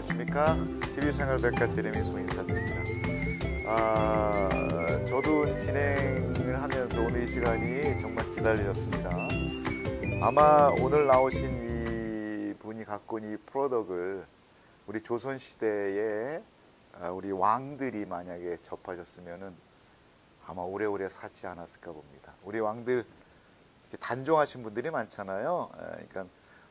안녕하십니까? TV 생활 백과제림의 송인사입니다. 아, 저도 진행을 하면서 오늘 이 시간이 정말 기다려졌습니다. 아마 오늘 나오신 이 분이 갖고 있는 이 프로덕을 우리 조선 시대에 아, 우리 왕들이 만약에 접하셨으면은 아마 오래오래 사지 않았을까 봅니다. 우리 왕들 단종하신 분들이 많잖아요. 에, 그러니까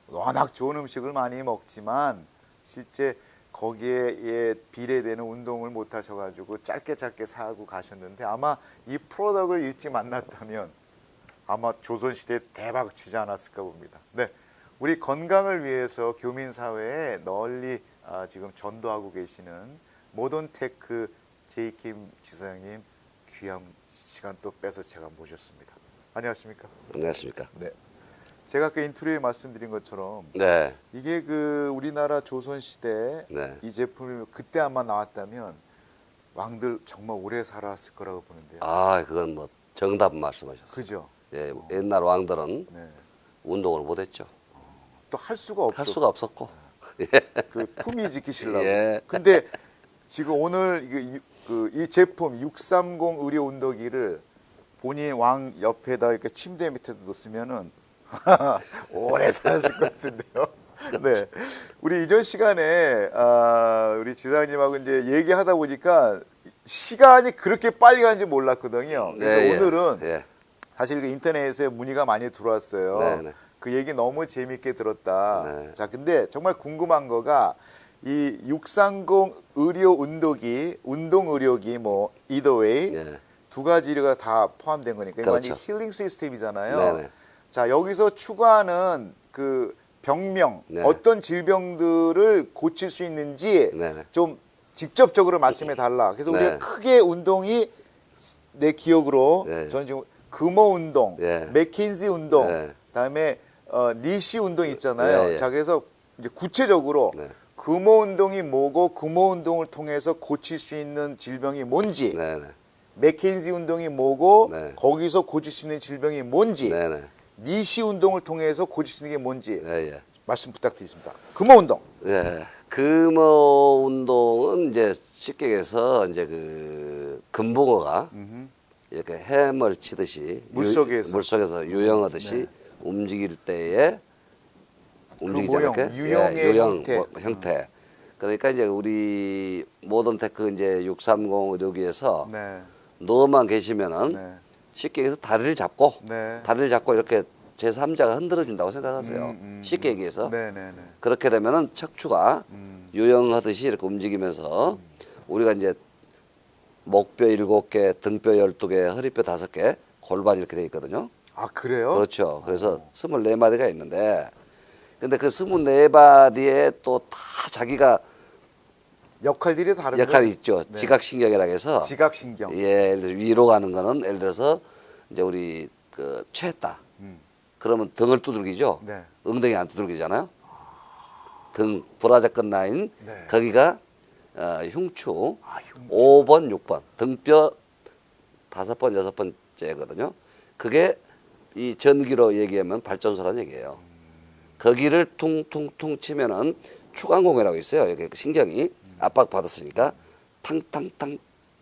워낙 좋은 음식을 많이 먹지만 실제 거기에 예, 비례되는 운동을 못 하셔가지고 짧게 짧게 사고 가셨는데 아마 이 프로덕을 일찍 만났다면 아마 조선시대 대박 치지 않았을까 봅니다. 네. 우리 건강을 위해서 교민 사회에 널리 아, 지금 전도하고 계시는 모던테크 제이킴 지사장님 귀한 시간 또 빼서 제가 모셨습니다. 안녕하십니까? 안녕하십니까. 네. 제가 그 인트로에 말씀드린 것처럼 네, 이게 그 우리나라 조선 시대 네. 이 제품이 그때 아마 나왔다면 왕들 정말 오래 살았을 거라고 보는데요. 아 그건 뭐 정답 말씀하셨어요. 그죠? 예, 옛날 왕들은 네. 운동을 못했죠. 또 할 수가 없어. 할 수가 없었고. 그 품위 지키시려고. 예. 근데 지금 오늘 이- 그 이 제품 630 의료 운동기를 본인 왕 옆에다 이렇게 침대 밑에다 놓으면은 오래 사실 것 같은데요. 네, 우리 이전 시간에 아, 우리 지사님하고 이제 얘기하다 보니까 시간이 그렇게 빨리 가는지 몰랐거든요. 그래서 예, 예. 오늘은 예, 사실 그 인터넷에 문의가 많이 들어왔어요. 네, 네. 그 얘기 너무 재밌게 들었다. 네. 자, 근데 정말 궁금한 거가 이 630 의료 운동기, 운동 의료기 뭐 이더웨이 예. 두 가지가 다 포함된 거니까 그렇죠. 완전 힐링 시스템이잖아요. 네, 네. 자, 여기서 추구하는 그 병명, 네. 어떤 질병들을 고칠 수 있는지 네, 네. 좀 직접적으로 말씀해 달라. 그래서 네. 우리가 크게 운동이 내 기억으로 네. 저는 지금 금호 운동, 네. 맥킨지 운동, 네. 그다음에 어, 니시 운동 있잖아요. 네, 네. 자 그래서 이제 구체적으로 네. 금호 운동이 뭐고 금호 운동을 통해서 고칠 수 있는 질병이 뭔지, 네, 네. 맥킨지 운동이 뭐고 네. 거기서 고칠 수 있는 질병이 뭔지, 네, 네. 니시 운동을 통해서 고칠 수 있는 게 뭔지 예, 예. 말씀 부탁드리겠습니다. 금호 운동. 예. 금어 운동은 이제 쉽게 얘기해서 이제 그 금붕어가 이렇게 햄을 치듯이 물속에서. 유, 물속에서 유영하듯이 네. 움직일 때에 움직이지 모형, 않게 유형의 예, 형태. 뭐, 형태. 그러니까 이제 우리 모던 테크 이제 630 의료기에서 네. 누워만 계시면은 네. 쉽게 얘기해서 다리를 잡고 네. 다리를 잡고 이렇게 제 3자가 흔들어 준다고 생각하세요. 음, 음, 쉽게 얘기해서 네, 네, 네. 그렇게 되면은 척추가 음. 유영하듯이 이렇게 움직이면서 우리가 이제 목뼈 일곱 개, 등뼈 열두 개, 허리뼈 다섯 개, 골반 이렇게 돼 있거든요. 아 그래요? 그렇죠. 그래서 스물네 마디가 있는데 근데 그 스물네 마디에 또 다 자기가 역할들이 다른 역할이? 있죠. 네. 지각신경이라고 해서 지각신경. 예, 예를 들어서 위로 가는 거는 예를 들어서 이제 우리 그 취했다. 음. 그러면 등을 두들기죠. 네. 엉덩이 안 두들기잖아요. 등 브라자끝 라인 네. 거기가 어, 흉추 아, 흉추. 5번, 6번 등뼈 다섯 번, 여섯 번째거든요. 그게 이 전기로 얘기하면 발전소라는 얘기예요. 거기를 퉁퉁퉁 치면은 추간공이라고 있어요. 여기 신경이 압박 받았으니까 탕탕탕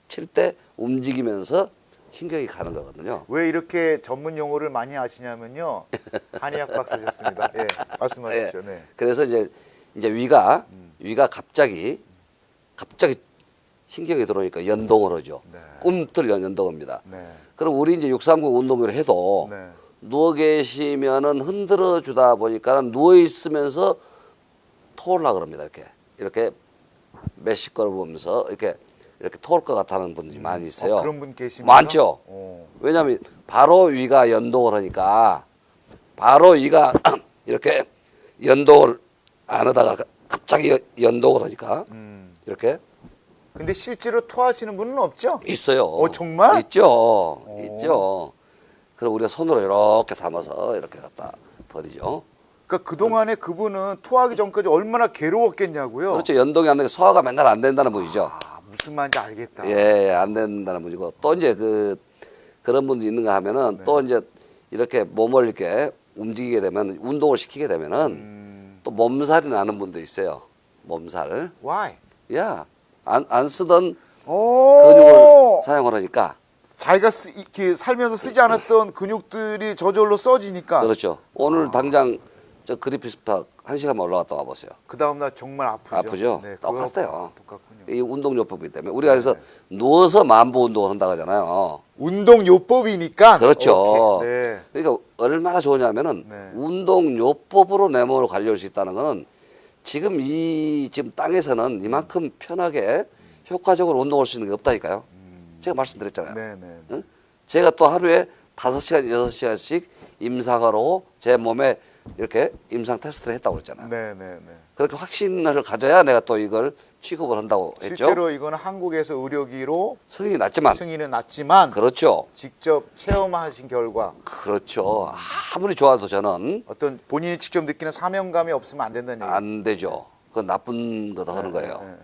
칠 때 움직이면서 신경이 가는 거거든요. 왜 이렇게 전문 용어를 많이 아시냐면요. 한의학 박사셨습니다. 예, 말씀하십시오. 네. 그래서 이제 이제 위가 위가 갑자기 갑자기 신경이 들어오니까 연동을 하죠. 네. 꿈틀 연동합니다. 네. 그럼 우리 이제 630 운동을 해도 네. 누워 계시면은 흔들어 주다 보니까 누워 있으면서 토올라 그럽니다. 이렇게 이렇게 몇십 걸어 보면서 이렇게 이렇게 토할 것 같다는 분들이 많이 있어요. 어, 그런 분 계십니까? 많죠. 어. 왜냐하면 바로 위가 연동을 하니까 바로 위가 이렇게 연동을 안 하다가 갑자기 연- 연동을 하니까 음. 이렇게 근데 실제로 토하시는 분은 없죠? 있어요. 어, 정말? 있죠. 있죠. 그럼 우리가 손으로 이렇게 담아서 이렇게 갖다 버리죠. 그러니까 그동안에 그분은 토하기 전까지 얼마나 괴로웠겠냐고요. 그렇죠. 연동이 안 되니까 소화가 맨날 안 된다는 분이죠. 아, 무슨 말인지 알겠다. 예, 안 된다는 분이고 또 이제 그 그런 분도 있는가 하면은 네. 또 이제 이렇게 몸을 이렇게 움직이게 되면 운동을 시키게 되면은 음. 또 몸살이 나는 분도 있어요. 몸살. Why? 야, 안, 안 쓰던 오. 근육을 사용을 하니까. 자기가 쓰, 이렇게 살면서 쓰지 않았던 근육들이 저절로 써지니까 그렇죠. 오늘 당장 저 그리피스팍 한 시간만 올라갔다 와보세요. 그 다음 날 정말 아프죠. 아프죠? 네, 똑같아요. 똑같군요. 이 운동요법이기 때문에 우리가 그래서 누워서 만보 운동을 한다고 하잖아요. 운동 요법이니까. 그렇죠. 네. 그러니까 얼마나 좋으냐면은 네. 운동요법으로 내 몸을 관리할 수 있다는 거는 지금 이 지금 땅에서는 이만큼 편하게 효과적으로 운동할 수 있는 게 없다니까요. 제가 말씀드렸잖아요. 음. 네, 네. 응? 제가 또 하루에 다섯 시간 여섯 시간씩 임상으로 제 몸에 이렇게 임상 테스트를 했다고 그랬잖아요. 네, 네, 네. 그렇게 확신을 가져야 내가 또 이걸 취급을 한다고 했죠. 실제로 이거는 한국에서 의료기로 승인이 났지만 승인은 났지만 그렇죠. 직접 체험하신 결과 그렇죠. 아무리 좋아도 저는 어떤 본인이 직접 느끼는 사명감이 없으면 안 된다는 얘기. 안 되죠. 그건 나쁜 거다 하는 거예요. 네, 네.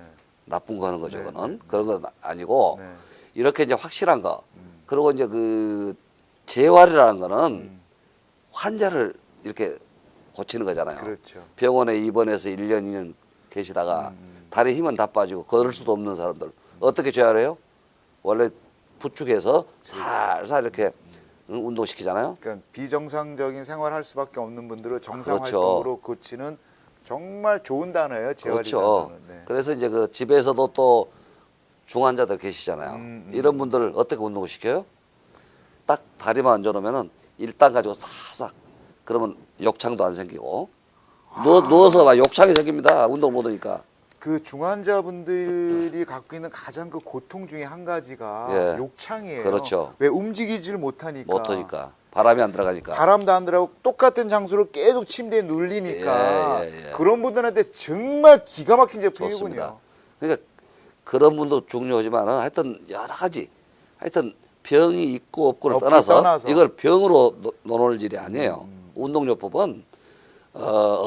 나쁜 거 하는 거죠. 네, 그거는 그런 건 아니고 네. 음. 이렇게 이제 확실한 거. 그리고 이제 그 재활이라는 거는 환자를 이렇게 고치는 거잖아요. 음. 그렇죠. 병원에 입원해서 1년, 2년 계시다가 음, 다리 힘은 다 빠지고 걸을 수도 없는 사람들 어떻게 재활해요? 원래 부축해서 살살 이렇게 응, 운동시키잖아요. 그러니까 비정상적인 생활할 수밖에 없는 분들을 정상 그렇죠. 활동으로 고치는 정말 좋은 단어예요. 재활이라는 그렇죠. 네. 그래서 이제 그 집에서도 또 중환자들 계시잖아요. 음, 음. 이런 분들 어떻게 운동을 시켜요? 딱 다리만 얹어놓으면은 일단 가지고 사삭 그러면 욕창도 안 생기고 누워, 누워서 막 욕창이 생깁니다. 운동 못 하니까. 그 중환자분들이 갖고 있는 가장 그 고통 중에 한 가지가 예. 욕창이에요. 그렇죠. 왜 움직이지를 못하니까. 못 하니까 바람이 안 들어가니까. 바람도 안 들어가고 똑같은 장소를 계속 침대에 눌리니까 예, 예, 예. 그런 분들한테 정말 기가 막힌 제품이군요. 좋습니다. 그러니까 그런 분도 중요하지만은 하여튼 여러 가지 하여튼 병이 있고 없고를 없고 떠나서, 떠나서. 이걸 병으로 노- 노는 일이 아니에요. 음. 운동요법은 어,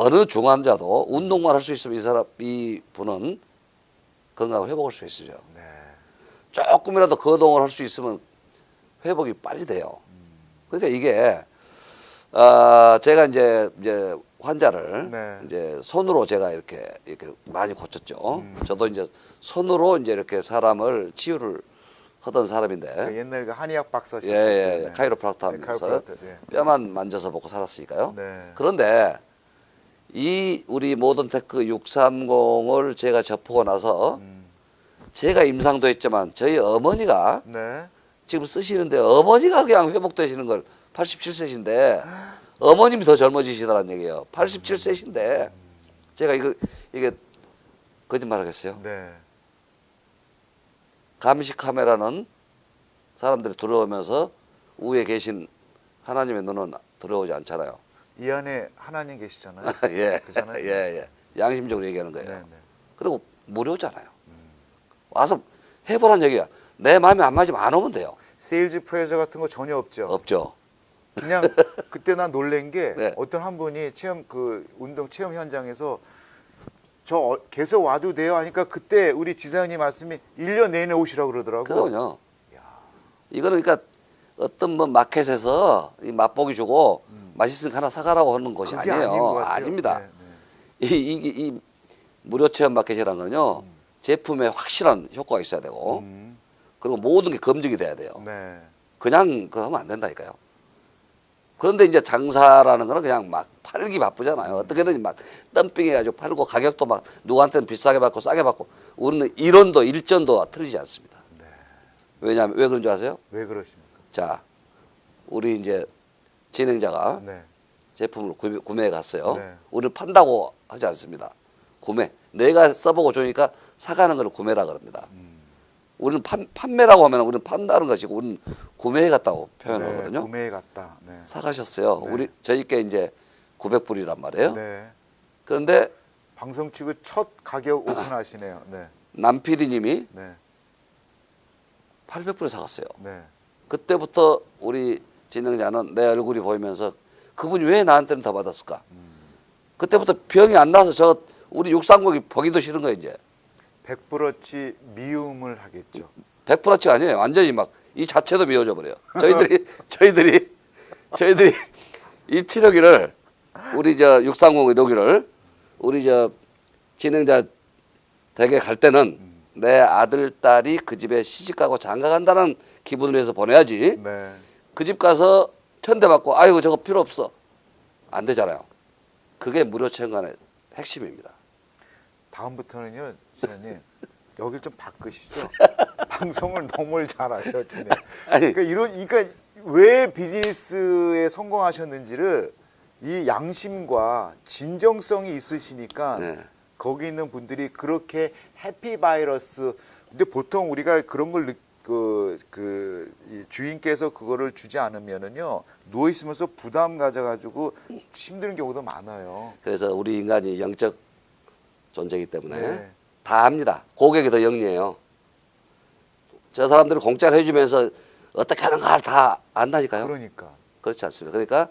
어느 중환자도 운동만 할 수 있으면 이 사람 이 분은 건강을 회복할 수 있어요. 네. 조금이라도 거동을 할 수 있으면 회복이 빨리 돼요. 그러니까 이게 어, 제가 이제 이제 환자를 네. 이제 손으로 제가 이렇게 이렇게 많이 고쳤죠. 음. 저도 이제 손으로 이제 이렇게 사람을 치유를 하던 사람인데 그 옛날 그 한의학 박사 예, 예, 예. 카이로프락터 네, 하면서 카이로프락터, 예. 뼈만 만져서 먹고 살았으니까요. 네. 그런데 이 우리 모던테크 630을 제가 접하고 나서 음. 제가 임상도 했지만 저희 어머니가 네. 지금 쓰시는데 어머니가 그냥 회복되시는 걸 87세신데 어머님이 더 젊어지시다는 얘기예요. 87세신데 제가 이거 이게 거짓말 하겠어요. 네. 감시 카메라는 사람들이 들어오면서 위에 계신 하나님의 눈은 들어오지 않잖아요. 이 안에 하나님 계시잖아요. 예, 그잖아요. 예, 예. 양심적으로 얘기하는 거예요. 네, 네. 그리고 무료잖아요. 와서 해보란 얘기야. 내 마음에 안 맞으면 안 오면 돼요. 세일즈 프레저 같은 거 전혀 없죠. 없죠. 그냥 그때 난 놀란 게 네. 어떤 한 분이 체험 그 운동 체험 현장에서 저 어- 계속 와도 돼요 하니까 그때 우리 지사님 말씀이 1년 내내 오시라고 그러더라고. 그러면요. 이거는 그러니까 어떤 뭐 마켓에서 이 맛보기 주고 맛있으니까 하나 사가라고 하는 것이 음. 아니에요. 아닙니다. 네, 네. 이, 이, 이 무료 체험 마켓이라는 거는요. 제품에 확실한 효과가 있어야 되고 음, 그리고 모든 게 검증이 돼야 돼요. 네. 그냥 그러면 안 된다니까요. 그런데 이제 장사라는 거는 그냥 막 팔기 바쁘잖아요. 어떻게든 막 덤핑해가지고 팔고 가격도 막 누구한테는 비싸게 받고 싸게 받고 우리는 이론도 일전도 틀리지 않습니다. 네. 왜냐하면 왜 그런 줄 아세요? 왜 그러십니까? 자, 우리 이제 진행자가 네. 제품을 구매, 구매해 갔어요. 네. 우리는 판다고 하지 않습니다. 구매. 내가 써보고 좋으니까 사가는 걸 구매라 그럽니다. 음. 우리는 판, 판매라고 하면 우리는 판다는 것이고 우리는 구매해 갔다고 표현하거든요. 네, 구매해 갔다. 네. 사가셨어요. 네. 우리 저희께 이제 900불이란 말이에요. 네. 그런데 방송 치고 첫 가격 오픈하시네요. 네. 남 PD님이 네. 800불에 사갔어요. 네. 그때부터 우리 진행자는 내 얼굴이 보이면서 그분이 왜 나한테는 더 받았을까? 그때부터 병이 안 나서 저 우리 육상국이 보기도 싫은 거예요 이제. 백불어치 미움을 하겠죠. 100%치 아니에요. 완전히 막 이 자체도 미워져 버려요. 저희들이 저희들이 저희들이 이 치료기를 우리 저 630 이로기를 우리 저 진행자 댁에 갈 때는 내 아들 딸이 그 집에 시집 가고 장가 간다는 기분을 해서 보내야지. 네. 그 집 가서 천대 받고 아이고 저거 필요 없어 안 되잖아요. 그게 무료 체험관의 핵심입니다. 다음부터는요, 진현님 여길 좀 바꾸시죠. 방송을 너무 잘하셔, 진짜. 아니. 그러니까 이런, 그러니까 왜 비즈니스에 성공하셨는지를 이 양심과 진정성이 있으시니까 네. 거기 있는 분들이 그렇게 해피 바이러스. 근데 보통 우리가 그런 걸 느, 그, 그, 이 주인께서 그거를 주지 않으면은요, 누워있으면서 부담 가져가지고 힘드는 경우도 많아요. 그래서 우리 인간이 영적 존재이기 때문에 네. 다 합니다. 고객이 더 영리해요. 저 사람들이 공짜로 해주면서 어떻게 하는가 다 안다니까요. 그러니까. 그렇지 않습니다. 그러니까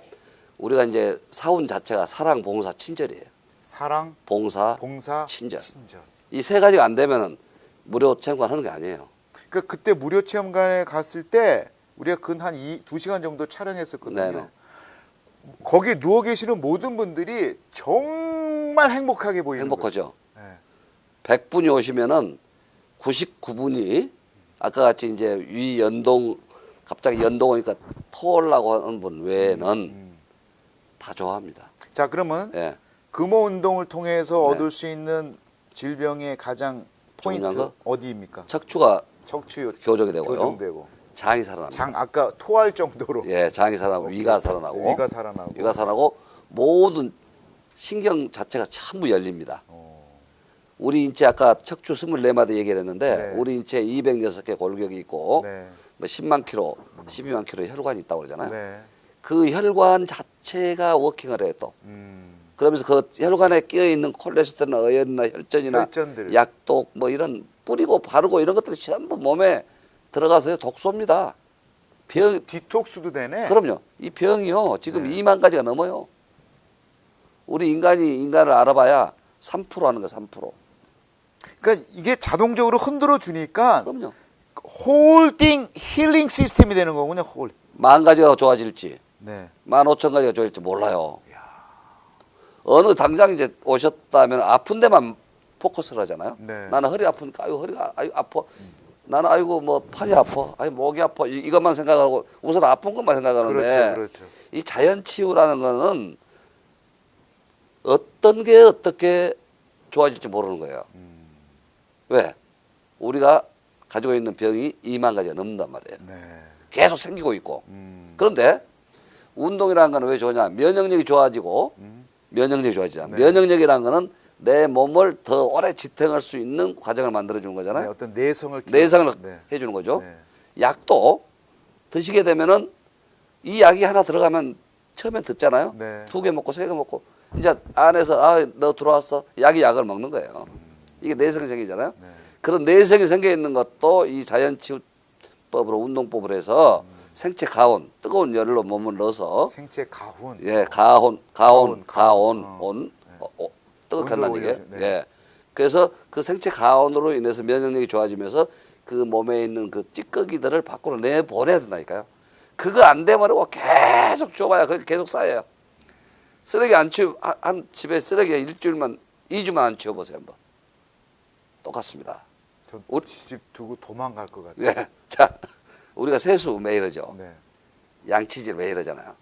우리가 이제 사원 자체가 사랑, 봉사, 친절이에요. 사랑, 봉사, 봉사, 친절. 친절. 이 세 가지가 안 되면은 무료 체험관 하는 게 아니에요. 그러니까 그때 무료 체험관에 갔을 때 우리가 근한 두 시간 정도 촬영했었거든요. 네네. 거기 누워 계시는 모든 분들이 정 말 행복하게 보이는 행복하죠. 거예요. 네. 100분이 오시면은 99분이 아까 같이 이제 위 연동 갑자기 연동 오니까 토하려고 하는 분 외에는 음. 다 좋아합니다. 자 그러면 예. 금호 운동을 통해서 네. 얻을 수 있는 질병의 가장 포인트? 어디입니까? 척추가 척추 교정이 되고요. 교정되고 장이 살아납니다. 장 아까 토할 정도로 예, 장이 살아나고 위가 살아나고 위가 살아나고 위가 살아나고 모든 신경 자체가 전부 열립니다. 어. 우리 인체 아까 척추 24마디 얘기를 했는데 네. 우리 인체 206개 골격이 있고 네. 뭐 10만 킬로, 12만 킬로 혈관이 있다고 그러잖아요. 네. 그 혈관 자체가 워킹을 해요 또. 음. 그러면서 그 혈관에 끼어 있는 콜레스테롤이나 어연이나 혈전이나 혈전들. 약독 뭐 이런 뿌리고 바르고 이런 것들이 전부 몸에 들어가서요 독소입니다. 병 디톡스도 되네. 그럼요. 이 병이요 지금 네. 2만 가지가 넘어요. 우리 인간이 인간을 알아봐야 3% 하는 거 3%. 그러니까 이게 자동적으로 흔들어 주니까 그럼요. 홀딩 힐링 시스템이 되는 거군요. 홀. 만 가지가 좋아질지 네. 만 오천 가지가 좋아질지 몰라요. 어느 당장 이제 오셨다면 아픈 데만 포커스를 하잖아요. 네. 나는 허리 아프니까 아이고 허리가 아이고 아파. 나는 아이고 뭐 팔이 아파. 아이 목이 아파. 이, 이것만 생각하고 우선 아픈 것만 생각하는데 그렇죠, 그렇죠. 이 자연 치유라는 거는 어떤 게 어떻게 좋아질지 모르는 거예요. 음. 왜? 우리가 가지고 있는 병이 2만 가지가 넘는단 말이에요. 네. 계속 생기고 있고. 음. 그런데 운동이라는 거는 왜 좋으냐? 면역력이 좋아지고 면역력이 좋아지잖아. 네. 면역력이라는 거는 내 몸을 더 오래 지탱할 수 있는 과정을 만들어 주는 네, 거잖아요. 어떤 내성을 내성을 네. 해 주는 거죠. 네. 약도 드시게 되면은 이 약이 하나 들어가면 처음엔 듣잖아요. 네. 두개 먹고 세 개 먹고 이제 안에서 아 너 들어왔어. 약이 약을 먹는 거예요. 이게 내성이 생기잖아요. 네. 그런 내성이 생겨 있는 것도 이 자연치유법으로 운동법을 해서 음. 생체 가온 뜨거운 열로 몸을 넣어서 생체 가훈. 예 가온 가온 가온, 가온 어. 온 어, 어, 뜨겁한다는 온도를 얘기 올려주- 네. 예 그래서 그 생체 가온으로 인해서 면역력이 좋아지면서 그 몸에 있는 그 찌꺼기들을 밖으로 내 보내야 된다니까요 그거 안 되면 계속 줘봐야 그게 계속 쌓여요 쓰레기 안 치우 한- 한 집에 쓰레기 일주일만 이 주만 안 치워보세요 한번 똑같습니다 우리- 집 두고 도망갈 것 같아요. 예. 자 우리가 세수 왜 이러죠 네. 양치질 왜 이러잖아요.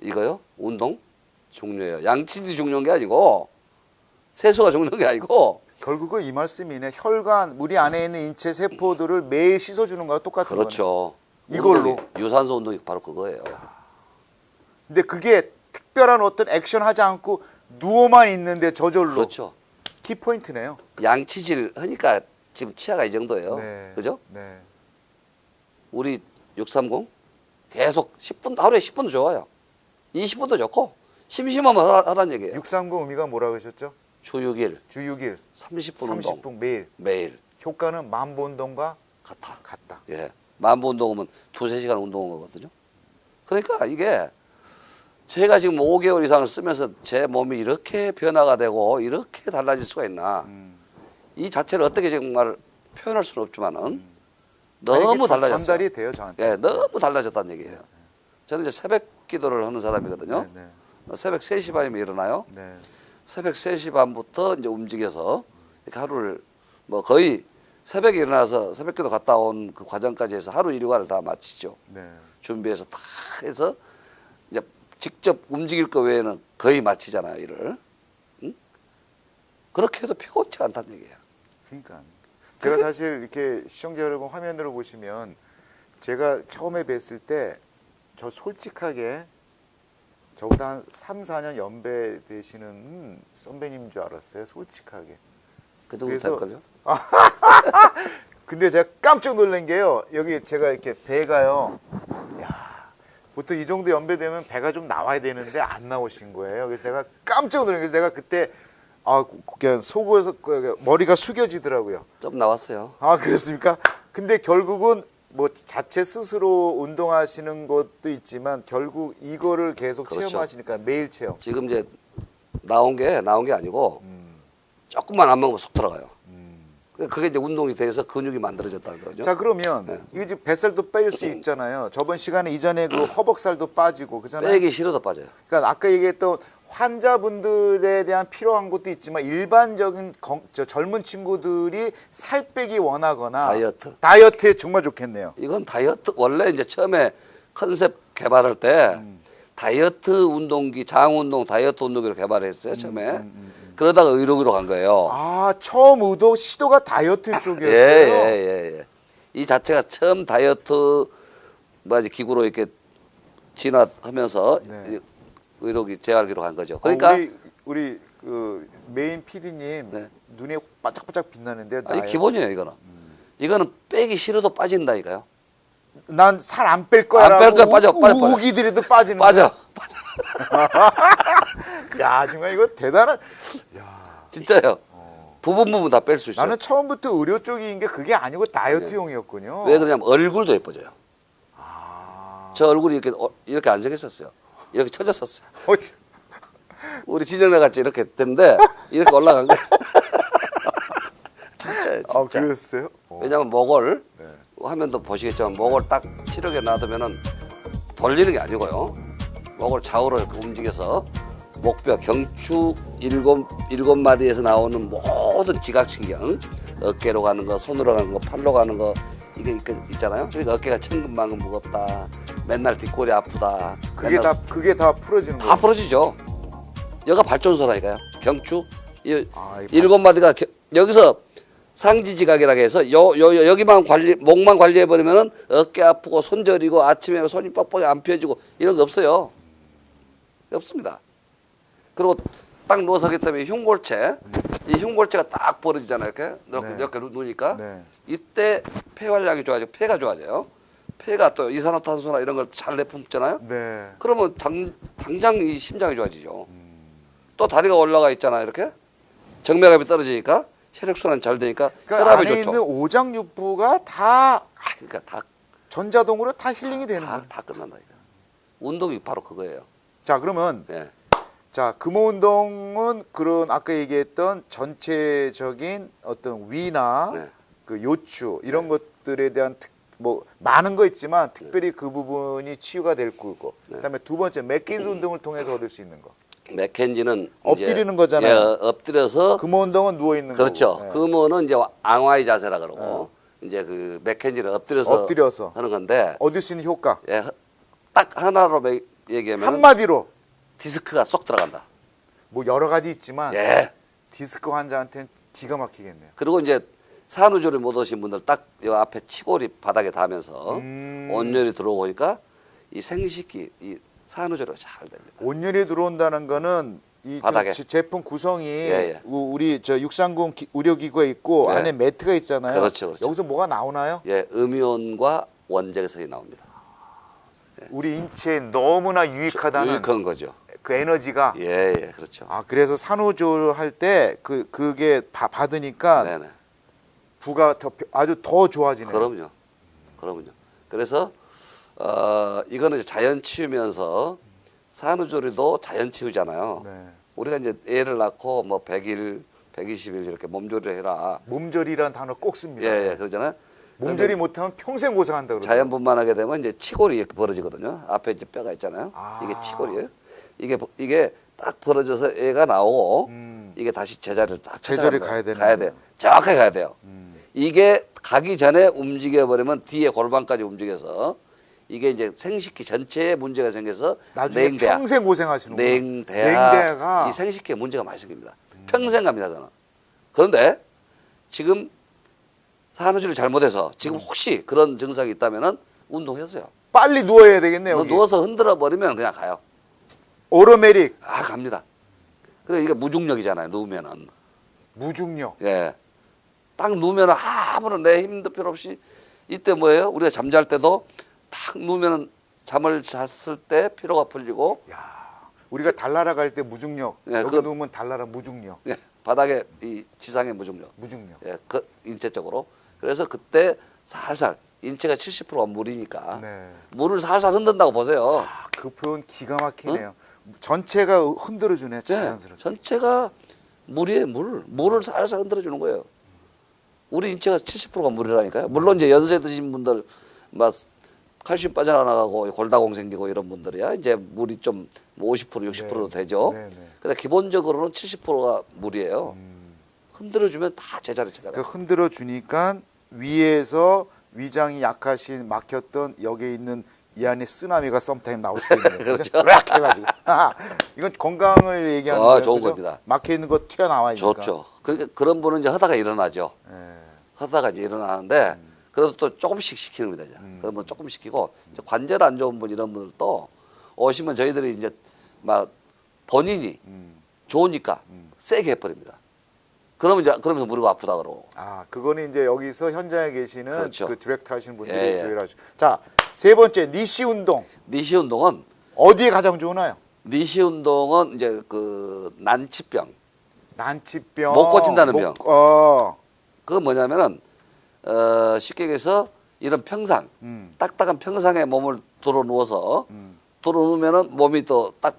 이거요? 운동 중요해요. 양치질이 중요한 게 아니고 세수가 중요한 게 아니고 결국은 이 말씀이네. 혈관, 우리 안에 있는 인체 세포들을 매일 씻어주는 거와 똑같은 거네. 그렇죠. 이걸로. 운동이, 유산소 운동이 바로 그거예요. 근데 그게 특별한 어떤 액션 하지 않고 누워만 있는데 저절로 그렇죠. 키 포인트네요. 양치질 하니까 지금 치아가 이 정도예요. 네. 그죠? 네. 우리 630 계속 10분 하루에 10분도 좋아요. 20분도 좋고 심심하면 하라, 하라는 얘기예요. 630 의미가 뭐라 그러셨죠? 주 6일 주 6일 30분 운동 30분 매일. 매일 효과는 만보 운동과 같아. 같다. 예. 만보 운동하면 두세 시간 운동한 거거든요. 그러니까 이게 제가 지금 5개월 이상을 쓰면서 제 몸이 이렇게 변화가 되고 이렇게 달라질 수가 있나. 음. 이 자체를 어떻게 정말 표현할 수는 없지만은 아니, 너무 달라졌어요. 전달이 돼요, 저한테. 예, 너무 달라졌다는 얘기예요. 저는 이제 새벽 기도를 하는 사람이거든요. 네, 새벽 3시 반이면 일어나요. 네. 새벽 3시 반부터 이제 움직여서 이렇게 하루를 뭐 거의 새벽에 일어나서 새벽기도 갔다 온 그 과정까지 해서 하루 일과를 다 마치죠. 네. 준비해서 다 해서 이제 직접 움직일 거 외에는 거의 마치잖아요 일을. 응? 그렇게 해도 피곤치 않다는 얘기예요. 그러니까 제가 사실 이렇게 시청자 여러분 화면으로 보시면 제가 처음에 뵀을 때 저 솔직하게 저보다 한 3, 4년 연배 되시는 선배님인 줄 알았어요. 솔직하게. 그 정도 그래서- 될걸요? 근데 제가 깜짝 놀란 게요. 여기 제가 이렇게 배가요. 야, 보통 이 정도 연배 되면 배가 좀 나와야 되는데 안 나오신 거예요. 그래서 내가 깜짝 놀란 그래서 내가 그때 아, 그냥 속에서 그 머리가 숙여지더라고요. 좀 나왔어요. 아, 그렇습니까? 근데 결국은 뭐 자체 스스로 운동하시는 것도 있지만 결국 이거를 계속 그렇죠. 체험하시니까 매일 체험. 지금 이제 나온 게 나온 게 아니고 음, 조금만 안 먹으면 속 들어가요. 음. 그게 이제 운동이 돼서 근육이 만들어졌다는 거죠. 자 그러면 네. 이게 지금 뱃살도 뺄 수 있잖아요. 저번 시간에 이전에 그 허벅살도 빠지고 그잖아요. 빼기 싫어도 빠져요. 그러니까 아까 얘기했던 환자분들에 대한 필요한 것도 있지만 일반적인 건- 저 젊은 친구들이 살 빼기 원하거나 다이어트. 다이어트에 정말 좋겠네요. 이건 다이어트 원래 이제 처음에 컨셉 개발할 때 음. 다이어트 운동기, 장 운동, 다이어트 운동기를 개발했어요 처음에. 음, 그러다가 의료기로 간 거예요. 아 처음 의도 시도가 다이어트 예, 쪽이었어요. 예, 예, 예. 이 자체가 처음 다이어트 뭐지 기구로 이렇게 진화하면서 네. 이 의료기 재활기로 간 거죠. 어, 그러니까 우리 우리 그 메인 PD님 네. 눈에 반짝반짝 빛나는데요. 아니. 기본이에요 이거는. 이거는 빼기 싫어도 빠진다니까요. 난 살 안뺄안 거야라고 뺄 거야, 빠져, 우- 빠져, 빠져. 우기들이도 빠지는 빠져, 빠져. 거야. 야 정말 이거 대단한. 진짜요. 부분 부분 다 뺄 수 있어요. 나는 처음부터 의료 쪽인 게 그게 아니고 다이어트용이었군요. 왜 그러냐면 얼굴도 예뻐져요. 아. 저 얼굴이 이렇게 어, 이렇게 안 생겼었어요. 이렇게 쳐졌었어요. 어, 우리 진영네 같이 이렇게 됐는데 이렇게 올라간 거예요. 진짜 진짜. 아 그랬어요? 어. 왜냐면 목을 네. 화면도 보시겠지만 목을 딱 치르게 놔두면은 돌리는 게 아니고요. 목을 좌우로 움직여서 목뼈 경추 일곱 일곱 마디에서 나오는 모든 지각신경 어깨로 가는 거, 손으로 가는 거, 팔로 가는 거 이게 있- 있잖아요. 그러니까 어깨가 천근만근 무겁다. 맨날 뒷골이 아프다. 그게 다 그게 다 풀어지는 다 거예요. 부러지죠. 여가 발전소라니까요. 경추 이 아, 이 일곱 마디가 겨- 여기서 상지지각이라고 해서 요, 요, 요 여기만 관리 목만 관리해 버리면은 어깨 아프고 손 저리고 아침에 손이 뻑뻑이 안 펴지고 이런 거 없어요. 없습니다. 그리고 딱 누워서기 때문에 흉골체 이 흉골체가 딱 벌어지잖아요. 이렇게 이렇게, 네. 이렇게 누니까 네. 이때 폐활량이 좋아지고 폐가 좋아져요. 폐가 또 이산화탄소나 이런 걸 잘 내뿜잖아요. 네. 그러면 당, 당장 이 심장이 좋아지죠. 또 다리가 올라가 있잖아요, 이렇게. 정맥압이 떨어지니까 혈액순환 잘 되니까 그러니까 혈압이 안에 좋죠. 있는 오장육부가 다 아, 그러니까 다, 전자동으로 다 힐링이 되는 다, 거예요. 다 끝난다. 이거. 운동이 바로 그거예요. 자 그러면 예. 자 금호 운동은 그런 아까 얘기했던 전체적인 어떤 위나 네. 그 요추 이런 것들에 대한 특, 뭐 많은 거 있지만 특별히 그 부분이 치유가 될 거고 그다음에 두 번째 맥킨즈 운동을 통해서 얻을 수 있는 거 맥켄지는 엎드리는 거잖아요. 예, 엎드려서 금호 운동은 누워 있는 그렇죠. 거고 네. 그거는 이제 앙와이 자세라 그러고 이제 그 맥켄지를 엎드려서, 엎드려서. 하는 건데 얻을 수 있는 효과 예, 딱 하나로 매- 얘기하면 한마디로 디스크가 쏙 들어간다. 뭐 여러 가지 있지만 예. 디스크 환자한테는 기가 막히겠네요. 그리고 이제 산후조리 못 오신 분들 딱 요 앞에 치골이 바닥에 닿으면서 음. 온열이 들어오니까 이 생식기 이 산후조리가 잘 됩니다. 온열이 들어온다는 거는 이 바닥에. 저- 제품 구성이 예. 우- 우리 저630 기- 의료기구가 있고 네. 안에 매트가 있잖아요. 그렇죠, 그렇죠. 여기서 뭐가 나오나요? 예, 음이온과 원자력이 나옵니다. 우리 인체에 너무나 유익하다는 유익한 거죠. 그 에너지가 예, 예, 그렇죠. 아 그래서 산후조를 할 때 그 그게 바- 받으니까 네, 네. 부가 더, 아주 더 좋아지네요. 그럼요. 그럼요. 그래서 어 이거는 이제 자연 치유면서 산후조리도 자연 치유잖아요. 네. 우리가 이제 애를 낳고 뭐 100일, 120일 이렇게 몸조리를 해라. 몸조리라는 단어 꼭 씁니다. 예, 예, 그러잖아요. 몸조리 못하면 평생 고생한다 그러죠. 자연분만 하게 되면 이제 치골이 이렇게 벌어지거든요. 앞에 이제 뼈가 있잖아요. 아. 이게 치골이에요. 이게 이게 딱 벌어져서 애가 나오고 음. 이게 다시 제자리를 딱 찾아가는 가야. 되는 가야. 돼요. 정확하게 가야 돼요. 음. 이게 가기 전에 움직여 버리면 뒤에 골반까지 움직여서 이게 이제 생식기 전체에 문제가 생겨서 냉대야. 평생 고생하시는 거예요. 냉대야. 냉대가 이 생식기에 문제가 많이 생깁니다. 평생 갑니다 저는. 그런데 지금 산후조리를 잘못해서 지금 음. 혹시 그런 증상이 있다면은 운동해서요. 빨리 누워야 되겠네요. 여기. 누워서 흔들어 버리면 그냥 가요. 오로메릭 아 갑니다. 그래 이게 무중력이잖아요. 누우면은 무중력. 예, 딱 누우면 아무런 내 힘도 필요 없이 이때 뭐예요? 우리가 잠잘 때도 탁 누우면은 잠을 잤을 때 피로가 풀리고 야, 우리가 달나라 갈 때 무중력. 예, 여기 그- 누우면 달나라 무중력. 예, 바닥에 이 지상의 무중력. 무중력. 예, 그 인체적으로. 그래서 그때 살살 인체가 70%가 물이니까 네. 물을 살살 흔든다고 보세요. 아, 그 표현 기가 막히네요. 전체가 흔들어 주네. 네, 자연스럽게. 전체가 물이에요, 물. 물을 살살 흔들어 주는 거예요. 우리 인체가 70%가 물이라니까요. 물론 이제 연세 드신 분들 막 칼슘 빠져나가고 골다공 생기고 이런 분들이야 이제 물이 좀 50% 60% 네. 되죠. 네, 네. 근데 기본적으로는 70%가 물이에요. 흔들어 주면 다 제자리 차려. 그 흔들어 주니까 위에서 위장이 약하신 막혔던 여기에 있는 이 안에 쓰나미가 썸타임 나올 수도 있는 거죠. 그렇죠. 해가지고. 이건 건강을 얘기하는 아, 거예요. 좋은 그죠? 겁니다. 막혀 있는 거 튀어나와니까. 좋죠. 그 그런 분은 이제 하다가 일어나죠. 예. 하다가 이제 일어나는데 그래도 또 조금씩 시키는 겁니다. 이제. 음. 그러면 조금 시키고 이제 관절 안 좋은 분 이런 분들도 오시면 저희들이 이제 막 본인이 음. 좋으니까 세게 해버립니다. 그러면 이제 그러면서 무릎 아프다 그러고. 아, 그거는 이제 여기서 현장에 계시는 그렇죠. 그 디렉터 하시는 분들이 예, 예. 조율 하죠. 자, 세 번째 니시 운동. 니시 운동은 어디에 가장 좋으나요? 니시 운동은 이제 그 난치병 난치병. 못 고친다는 병. 어. 그거 뭐냐면은 어 쉽게 얘기해서 이런 평상 음. 딱딱한 평상에 몸을 들어 누워서 음. 들어 누우면은 몸이 또 딱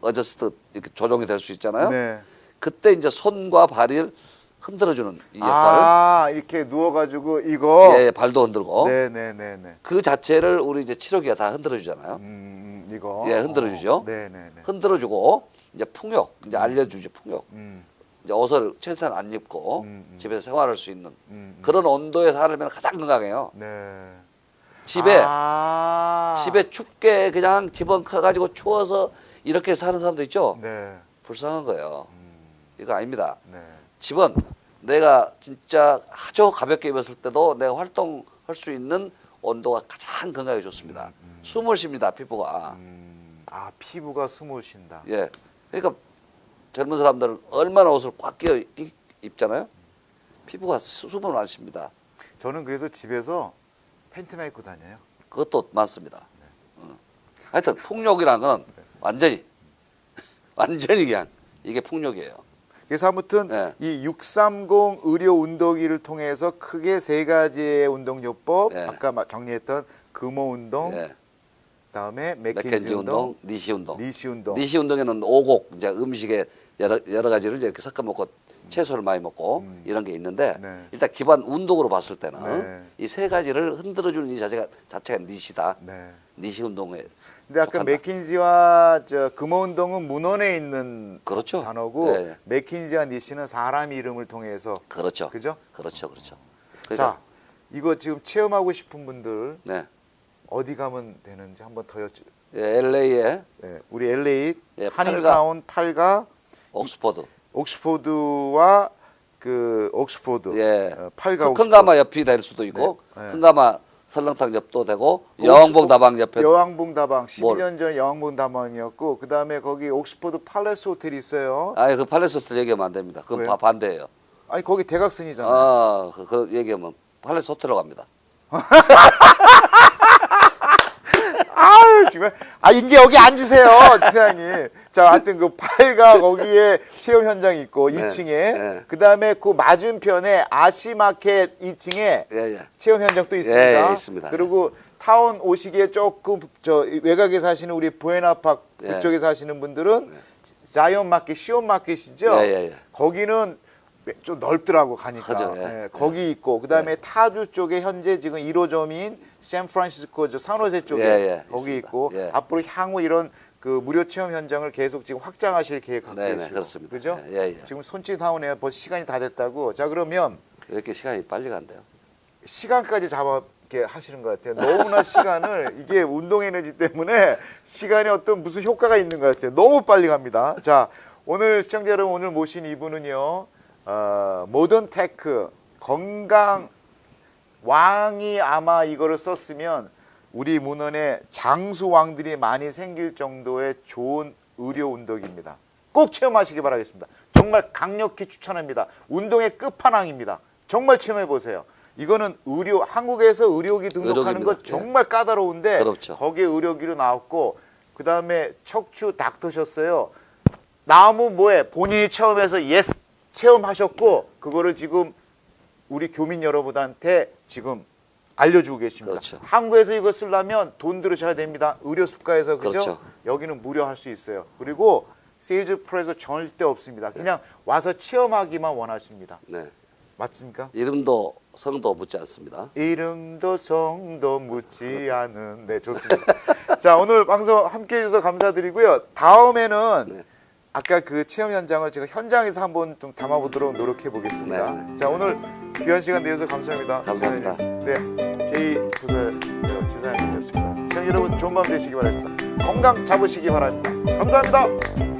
어저스트 이렇게 조정이 될 수 있잖아요. 네. 그때 이제 손과 발을 흔들어주는 이 역할. 아, 이렇게 누워 가지고 이거 예, 발도 흔들고 네, 네, 네, 네. 그 자체를 우리 이제 치료기가 다 흔들어주잖아요. 음, 음, 이거. 예, 흔들어주죠. 네, 네, 네. 흔들어주고 이제 풍욕 이제 알려주죠 풍욕. 음. 이제 옷을 최대한 안 입고 음, 음. 집에서 생활할 수 있는 음, 음. 그런 온도에 살면 가장 건강해요. 네. 집에 아. 집에 춥게 그냥 집원 커가지고 추워서 이렇게 사는 사람도 있죠. 네. 불쌍한 거예요. 이거 아닙니다. 네. 집은 내가 진짜 아주 가볍게 입었을 때도 내가 활동할 수 있는 온도가 가장 건강에 좋습니다. 숨을 쉽니다 피부가. 음. 아, 피부가 숨을 쉰다. 예. 그러니까 젊은 사람들 얼마나 옷을 꽉 끼어 입- 입잖아요. 피부가 수- 숨을 안 쉽니다. 저는 그래서 집에서 팬티만 입고 다녀요. 그것도 많습니다. 어. 하여튼 폭력이라는 건 완전히 완전히 그냥 이게 폭력이에요. 그래서 아무튼 네. 이630 의료 운동기를 통해서 크게 세 가지의 운동 요법, 네. 아까 마- 정리했던 금호 운동, 예. 그다음에 맥켄지, 맥켄지 운동, 운동, 니시 운동. 니시 운동. 니시 운동에는 오곡 이제 음식에 여러 여러 가지를 이렇게 섞어 먹고 채소를 많이 먹고 이런 게 있는데 음. 네. 일단 기본 운동으로 봤을 때는 네. 이세 가지를 흔들어 주는 이 자체가 자체가 니시다. 네. 니시 운동에 근데 아까. 맥킨지와 저 금호 운동은 문헌에 있는 그렇죠. 단어고 네. 맥킨지와 니시는 사람 이름을 통해서 그렇죠. 그죠? 그렇죠. 그렇죠. 자, 그러니까 이거 지금 체험하고 싶은 분들 네. 어디 가면 되는지 한번 더 여쭤. 예, LA에 네, 우리 LA 예, 한인타운 8가 옥스퍼드 옥스포드와 그 옥스포드 예. 어, 8가 그 큰가마 옆이 될 수도 있고 네. 네. 큰가마 설렁탕 옆도 되고 옥스- 여왕봉 다방 옆에 여왕봉 다방 뭘? 12년 전에 여왕봉 다방이었고 그 다음에 거기 옥스포드 팔레스 호텔이 있어요. 아예 그 팔레스 호텔 얘기하면 안 됩니다. 그건 왜요? 바- 반대예요. 아니 거기 대각선이잖아요. 아, 그, 그 얘기하면 팔레스 호텔로 갑니다. 지금 아 이제 여기 앉으세요 지사님. 자 하여튼 그 8가 거기에 체험 현장이 있고 네, 2층에 네. 그 다음에 그 맞은편에 아시마켓 2층에 예, 예. 체험 현장 도 있습니다. 예, 있습니다. 그리고 타운 오시기에 조금 저 외곽에 사시는 우리 부에나팍 예. 그쪽에 사시는 분들은 자이언 마켓, 시온 마켓이죠. 예, 예, 예. 거기는 좀 넓더라고 가니까 크죠, 예. 예, 거기 있고 그다음에 타주 쪽에 현재 지금 1호점인 샌프란시스코 저 산호세 쪽에 예, 예, 거기 있습니다. 있고 예. 앞으로 향후 이런 그 무료 체험 현장을 계속 지금 확장하실 계획 갖고 네 네, 계시고 그렇습니다. 그죠? 예, 예. 지금 손짓하오네요. 벌써 시간이 다 됐다고. 자 그러면 이렇게 시간이 빨리 간대요. 시간까지 잡아 이렇게 하시는 것 같아요. 너무나 시간을 이게 운동 에너지 때문에 시간에 어떤 무슨 효과가 있는 것 같아요. 너무 빨리 갑니다. 자 오늘 시청자 여러분 오늘 모신 이분은요 어, 모던 테크 건강 왕이 아마 이거를 썼으면 우리 문헌에 장수 왕들이 많이 생길 정도의 좋은 의료 운동입니다. 꼭 체험하시기 바라겠습니다. 정말 강력히 추천합니다. 운동의 끝판왕입니다. 정말 체험해 보세요. 이거는 의료 한국에서 의료기 등록하는. 거 정말 까다로운데 그렇죠. 거기에 의료기로 나왔고 그 다음에 척추 닥터셨어요. 나무 뭐에 본인이 체험해서 예스 체험하셨고 그거를 지금 우리 교민 여러분한테 지금 알려주고 계십니다. 그렇죠. 한국에서 이거 쓰려면 돈 들으셔야 됩니다. 의료 수가에서 그죠? 그렇죠. 여기는 무료 할 수 있어요. 그리고 세일즈 프레서 절대 없습니다. 그냥 와서 체험하기만 원하십니다. 네. 맞습니까? 이름도 성도 묻지 않습니다. 이름도 성도 묻지 않은 네 좋습니다. 자 오늘 방송 함께 해 주셔서 감사드리고요. 다음에는 네. 아까 그 체험 현장을 제가 현장에서 한번 좀 담아보도록 노력해 보겠습니다. 네, 네. 자 오늘 귀한 시간 내주셔서 감사합니다. 감사합니다. 지사님. 네, 제이 부서 지사님이었습니다. 시청자 여러분 좋은 밤 되시기 바랍니다. 건강 잡으시기 바랍니다. 감사합니다.